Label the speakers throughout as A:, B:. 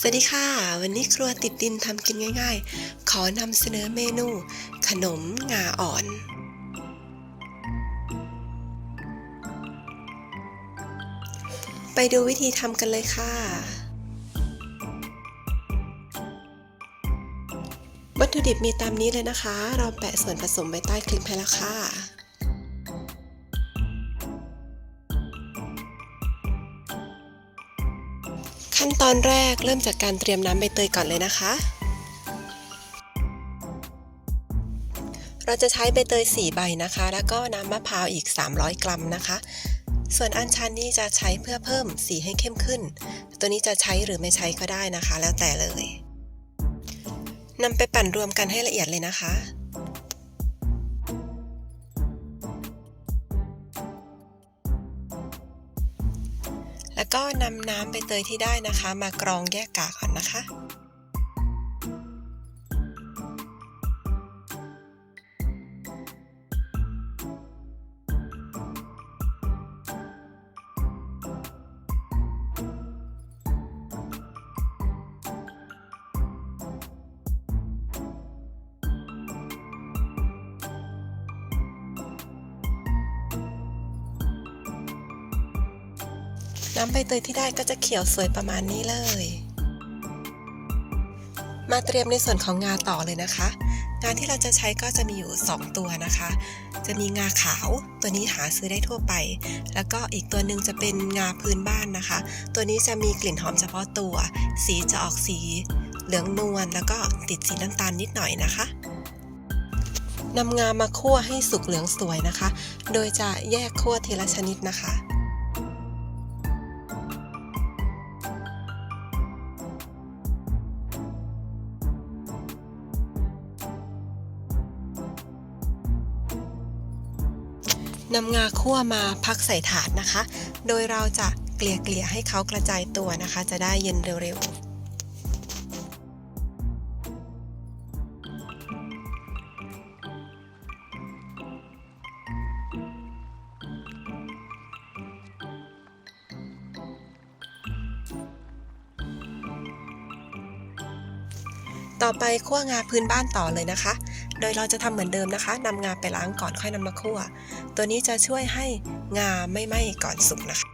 A: สวัสดีค่ะ วันนี้ครัวติดดินทำกินง่าย ๆ ขอนำเสนอเมนู ขนมงาอ่อน ไปดูวิธีทำกันเลยค่ะ วัตถุดิบมีตามนี้เลยนะคะ เราแปะส่วนผสมไว้ใต้คลิปให้แล้วค่ะ อนแรกเริ่มจากการเตรียมน้ำใบเตยก่อนเลยนะคะ เราจะใช้ใบเตย 4 ใบนะคะ แล้วก็น้ำมะพร้าวอีก 300 กรัมนะคะ ส่วนอัญชันนี่จะใช้เพื่อเพิ่มสีให้เข้มขึ้น ตัวนี้จะใช้หรือไม่ใช้ก็ได้นะคะ แล้วแต่เลยนำไปปั่นรวมกันให้ละเอียดเลยนะคะ แล้วก็นำน้ำใบเตยที่ได้นะคะ มากรองแยกกากก่อนนะคะ น้ำใบเตยที่ได้ก็จะเขียวสวยประมาณนี้เลย มาเตรียมในส่วนของงาต่อเลยนะคะ งาที่เราจะใช้ก็จะมีอยู่ 2 ตัวนะคะ จะมีงาขาวตัวนี้หาซื้อได้ทั่วไป แล้วก็อีกตัวหนึ่งจะเป็นงาพื้นบ้านนะคะ ตัวนี้จะมีกลิ่นหอมเฉพาะตัว สีจะออกสีเหลืองนวลแล้วก็ติดสีน้ำตาลนิดหน่อยนะคะนำงามาคั่วให้สุกเหลืองสวยนะคะ โดยจะแยกคั่วทีละชนิดนะคะ นำงาคั่วมาพักใส่ถาดนะคะ โดยเราจะเกลี่ยเกลี่ยให้เขากระจายตัวนะคะ จะได้เย็นเร็วๆต่อไปคั่วงาพื้นบ้านต่อเลยนะคะ โดยเราจะทำเหมือนเดิมนะคะนำงาไปล้างก่อนค่อยนำมาคั่ว ตัวนี้จะช่วยให้งาไม่ไหม้ก่อนสุกนะคะ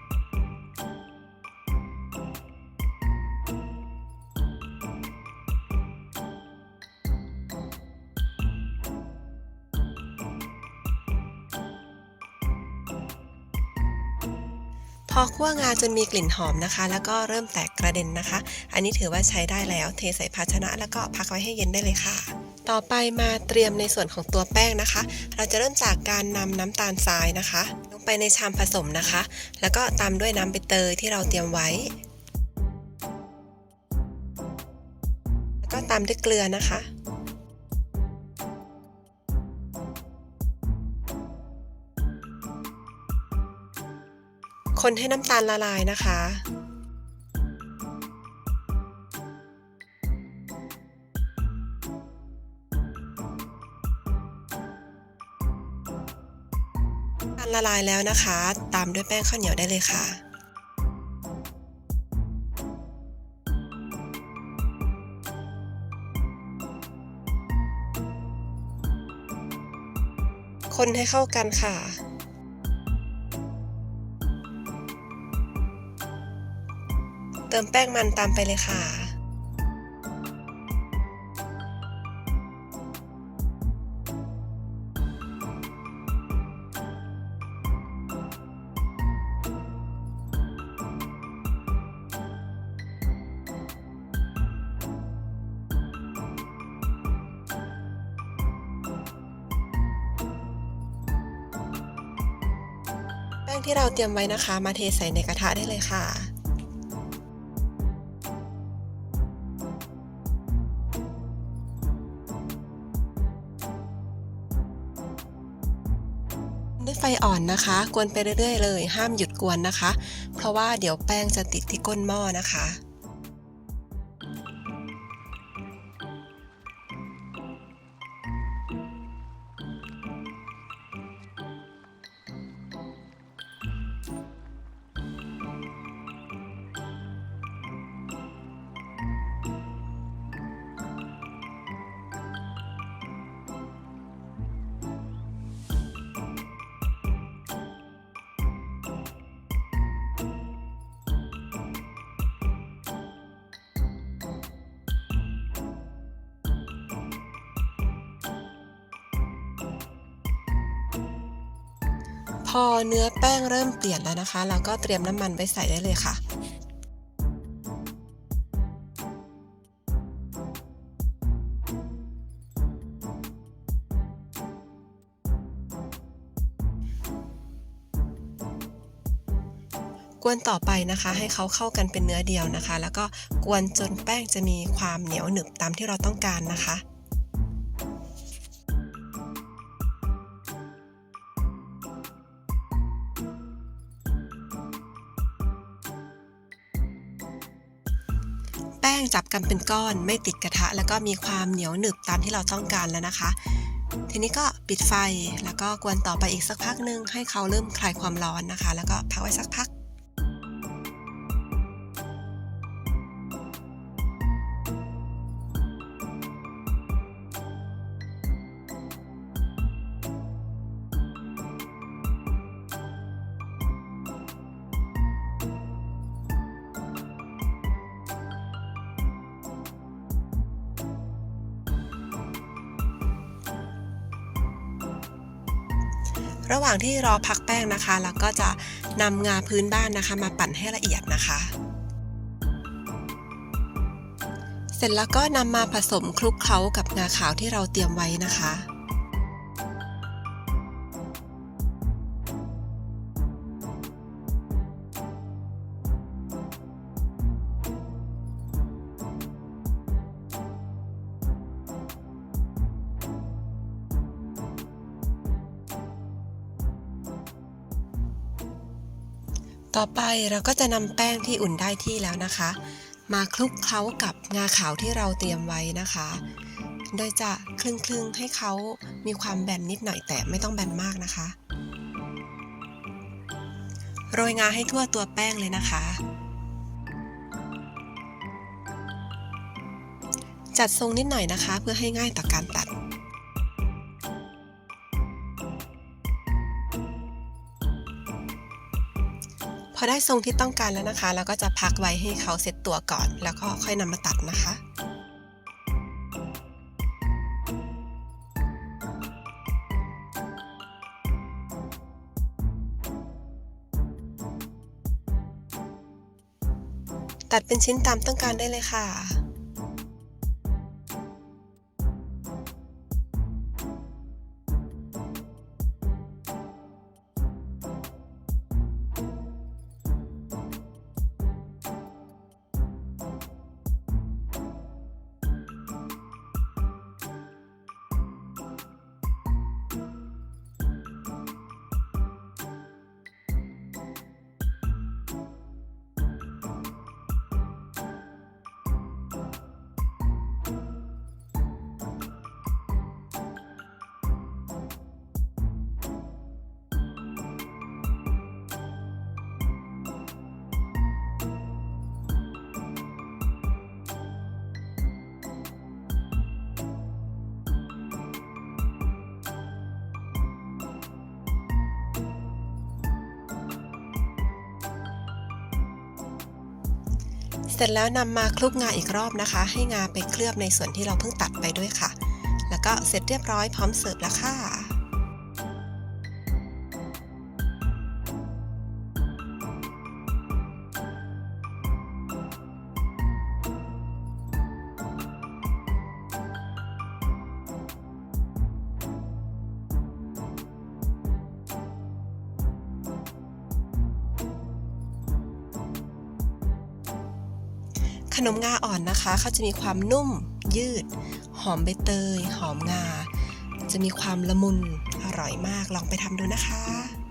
A: พอคั่วงาจนมีกลิ่นหอมนะคะ แล้วก็เริ่มแตกกระเด็นนะคะ อันนี้ถือว่าใช้ได้แล้ว เทใส่ภาชนะแล้วก็พักไว้ให้เย็นได้เลยค่ะ ต่อไปมาเตรียมในส่วนของตัวแป้งนะคะ เราจะเริ่มจากการนำน้ำตาลทรายนะคะ ลงไปในชามผสมนะคะ แล้วก็ตามด้วยน้ำใบเตยที่เราเตรียมไว้ แล้วก็ตามด้วยเกลือนะคะ คนให้น้ำตาลละลายนะคะ ละลายแล้วนะคะ ตามด้วยแป้งข้าวเหนียวได้เลยค่ะ คนให้เข้ากันค่ะเติมแป้งมันตามไปเลยค่ะ งที่เราเตรียมไว้นะคะ มาเทใส่ในกระทะได้เลยค่ะด้วยไฟอ่อนนะคะ กวนไปเรื่อยๆเลย ห้ามหยุดกวนนะคะ เพราะว่าเดี๋ยวแป้งจะติดที่ก้นหม้อนะคะ อเนื้อแป้งเริ่มเปลี่ยนแล้วนะคะ เราก็เตรียมน้ำมันไว้ใส่ได้เลยค่ะกวนต่อไปนะคะ ให้เขาเข้ากันเป็นเนื้อเดียวนะคะ แล้วก็กวนจนแป้งจะมีความเหนียวหนึบตามที่เราต้องการนะคะ จับกันเป็นก้อนไม่ติดกระทะ แล้วก็มีความเหนียวหนึบตามที่เราต้องการแล้วนะคะ ทีนี้ก็ปิดไฟแล้วก็กวนต่อไปอีกสักพักหนึ่งให้เขาเริ่มคลายความร้อนนะคะ แล้วก็พักไว้สักพัก ระหว่างที่รอพักแป้งนะคะเราก็จะนำงาพื้นบ้านนะคะ มาปั่นให้ละเอียดนะคะ เสร็จแล้วก็นำมาผสมคลุกเคล้ากับงาขาวที่เราเตรียมไว้นะคะ ต่อไปเราก็จะนำแป้งที่อุ่นได้ที่แล้วนะคะ มาคลุกเคล้ากับงาขาวที่เราเตรียมไว้นะคะ โดยจะคลึงๆให้เขามีความแบนนิดหน่อยแต่ไม่ต้องแบนมากนะคะ โรยงาให้ทั่วตัวแป้งเลยนะคะ จัดทรงนิดหน่อยนะคะ เพื่อให้ง่ายต่อการตัด พอได้ทรงที่ต้องการแล้วนะคะ เราก็จะพักไว้ให้เขาเซ็ตตัวก่อน แล้วก็ค่อยนำมาตัดนะคะตัดเป็นชิ้นตามต้องการได้เลยค่ะ เสร็จแล้วนำมาคลุกงาอีกรอบนะคะ ให้งาไปเคลือบในส่วนที่เราเพิ่งตัดไปด้วยค่ะ แล้วก็เสร็จเรียบร้อยพร้อมเสิร์ฟแล้วค่ะ ขนมงาอ่อนนะคะเขาจะมีความนุ่มยืด หอมใบเตย หอมงา จะมีความละมุนอร่อยมากลองไปทำดูนะคะ